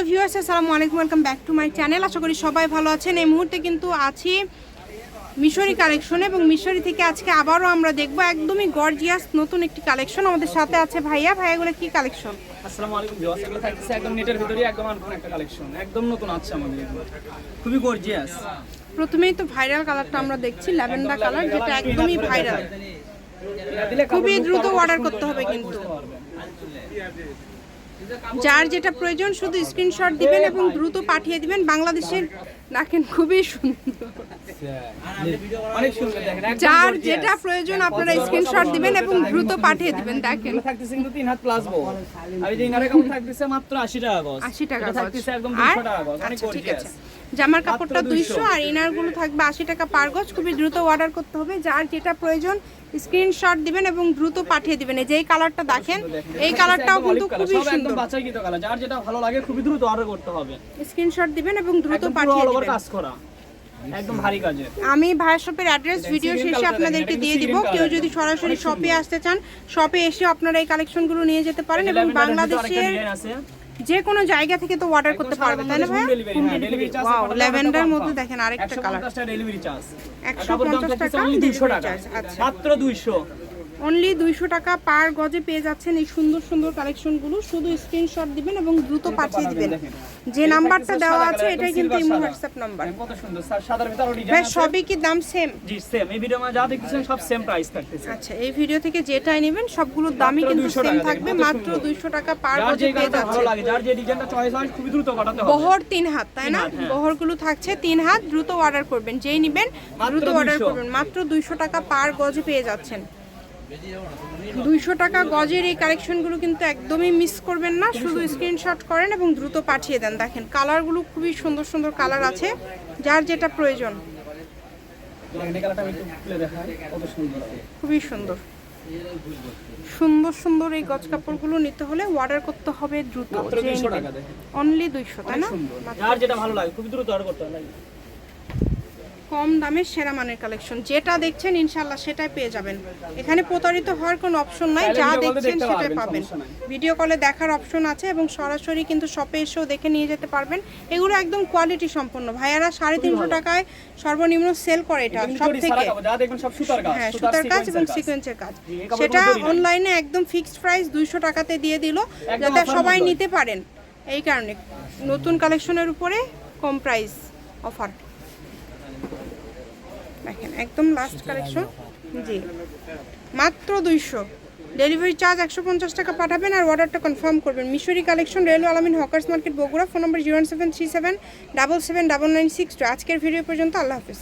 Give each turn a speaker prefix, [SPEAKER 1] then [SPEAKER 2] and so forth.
[SPEAKER 1] Hello viewers আসসালামু আলাইকুম welcome back to my channel আশা করি সবাই ভালো আছেন এই মুহূর্তে কিন্তু আছি মিশরি কালেকশন এবং মিশরি থেকে আজকে আবারও আমরা দেখব একদমই গর্জিয়াস নতুন একটি কালেকশন আমাদের সাথে আছে ভাইয়া ভাইয়াগুলো কি কালেকশন
[SPEAKER 2] আসসালামু আলাইকুম ভিউয়ার্স এগুলো থাকতেছে একদম নেটের ভিতরে একদম আনকোন একটা কালেকশন একদম নতুন আছে আমাদের এগুলো খুবই গর্জিয়াস
[SPEAKER 1] প্রথমেই তো ভাইরাল কালারটা আমরা দেখছি ল্যাভেন্ডার কালার যেটা একদমই ভাইরাল খুবই দ্রুত অর্ডার করতে হবে কিন্তু যার যেটা প্রয়োজন শুধু স্ক্রিনশট দিবেন এবং দ্রুত পাঠিয়ে দিবেন বাংলাদেশের দেখেন খুবই সুন্দর। যার যেটা প্রয়োজন আপনারা স্ক্রিনশট দিবেন এবং দ্রুত পাঠিয়ে দিবেন দেখেন।
[SPEAKER 2] থাকতেছে কিন্তু তিন হাত প্লাস বো আর এই ইনারে কাপড় থাকতেছে মাত্র 80 টাকা গজ।
[SPEAKER 1] 80 টাকা
[SPEAKER 2] থাকতেছে একদম 200 টাকা গজ অনেক
[SPEAKER 1] আচ্ছা
[SPEAKER 2] গর্জিয়াস
[SPEAKER 1] জামার কাপড়টা
[SPEAKER 2] মাত্র
[SPEAKER 1] 200
[SPEAKER 2] 200
[SPEAKER 1] আর ইনারগুলো থাকবে 80 টাকা পার গজ। খুবই দ্রুত অর্ডার করতে হবে। যার যেটা প্রয়োজন স্ক্রিনশট দিবেন এবং দ্রুত পাঠিয়ে দিবেন। এই যে এই কালারটা দেখেন এই কালারটাও কিন্তু খুবই সুন্দর।
[SPEAKER 2] কালার যার যেটা ভালো লাগে খুবই দ্রুত অর্ডার করতে হবে।
[SPEAKER 1] স্ক্রিনশট দিবেন এবং দ্রুত পাঠিয়ে
[SPEAKER 2] কাজ করা। একদম ভারী কাজে
[SPEAKER 1] আমি ভাইয়ের শপের অ্যাড্রেস ভিডিও শেষে আপনাদেরকে দিয়ে দিব। কেউ যদি সরাসরি শপে আসতে চান শপে এসে আপনারা এই কালেকশনগুলো নিয়ে যেতে পারেন এবং বাংলাদেশের যে কোনো জায়গা থেকে তো অর্ডার করতে পারবেন তাই না ভাই ওয়াও ল্যাভেন্ডার মধ্যে দেখেন আরেকটা কালার
[SPEAKER 2] ডেলিভারি চার্জ
[SPEAKER 1] 150 টাকা?
[SPEAKER 2] দুইশো
[SPEAKER 1] delivery
[SPEAKER 2] টাকা।
[SPEAKER 1] আচ্ছা।
[SPEAKER 2] মাত্র দুইশো।
[SPEAKER 1] অনলি দুইশো টাকা পার গজে পেয়ে যাচ্ছেন এই সুন্দর সুন্দর কালেকশনগুলো। শুধু স্ক্রিনশট দিবেন এবং দ্রুত পাঠিয়ে দিবেন। যে নাম্বারটা দেওয়া আছে এটাই কিন্তু ইমো হোয়াটসঅ্যাপ নাম্বার
[SPEAKER 2] কত সুন্দর সা- সাদার ভিতরে
[SPEAKER 1] ভাই
[SPEAKER 2] ডিজাইন আছে।
[SPEAKER 1] সবই কি দাম সেম
[SPEAKER 2] জি সেম এই ভিডিও যা দেখতেছেন সব সেম প্রাইস থাকতেছে।
[SPEAKER 1] আচ্ছা এই ভিডিও থেকে যেটাই নেবেন সবগুলোর দামই কিন্তু
[SPEAKER 2] 200
[SPEAKER 1] সেম থাকবে। মাত্র
[SPEAKER 2] সুন্দর।
[SPEAKER 1] দুইশো টাকা পার গজে পেয়ে
[SPEAKER 2] কালারটা ভালো লাগে যার যে ডিজাইনটা চয়েস হয় খুবই দ্রুত কাটাতে হবে।
[SPEAKER 1] বহর তিন হাত তাই না?
[SPEAKER 2] হ্যাঁ।
[SPEAKER 1] বহরগুলো থাকছে তিন হাত দ্রুত অর্ডার করবেন। যেই নেবেন দ্রুত অর্ডার
[SPEAKER 2] 200
[SPEAKER 1] করবেন। মাত্র দুইশো টাকা পার গজে পেয়ে যাচ্ছেন। দুইশো টাকা গজের এই কালেকশনগুলো কিন্তু একদমই মিস করবেন না। শুধু স্ক্রিনশট করেন এবং দ্রুত পাঠিয়ে দেন। দেখেন কালারগুলো খুবই সুন্দর সুন্দর কালার আছে যার যেটা প্রয়োজন। খুবই সুন্দর। সুন্দর সুন্দর এই গজ কাপড়গুলো নিতে হলে অর্ডার করতে হবে দ্রুত।
[SPEAKER 2] মাত্র 200 টাকা দেখেন।
[SPEAKER 1] অনলি দুইশো তাই না?
[SPEAKER 2] যার যেটা ভালো লাগে খুবই দ্রুত অর্ডার করতে হবে
[SPEAKER 1] কম দামে সেরা মানের কালেকশন যেটা দেখছেন ইনশাল্লাহ সেটাই পেয়ে যাবেন। এখানে প্রতারিত হওয়ার কোনো অপশন নাই। যা দেখছেন সেটাই পাবেন। ভিডিও কলে দেখার অপশন আছে এবং সরাসরি কিন্তু শপে এসেও দেখে নিয়ে যেতে পারবেন। এগুলো একদম কোয়ালিটি সম্পন্ন। ভাইয়ারা সাড়ে তিনশো টাকায় সর্বনিম্ন সেল করে এটা সব থেকে হ্যাঁ সুতার কাজ এবং সিকোয়েন্সের কাজ। সেটা অনলাইনে একদম ফিক্সড প্রাইস দুইশো টাকাতে দিয়ে দিল যাতে সবাই নিতে পারেন। এই কারণে নতুন কালেকশনের উপরে কম প্রাইস অফার দেখেন, একদম লাস্ট কালেকশন জি। মাত্র দুইশো। ডেলিভারি চার্জ একশো পঞ্চাশ টাকা পাঠাবেন আর অর্ডারটা কনফার্ম করবেন। Mishri collection railway Alamin, hawkers market, Bogura. Phone number zero seven three seven double seven double nine six two আজকের ভিডিও পর্যন্ত। আল্লাহ হাফিজ।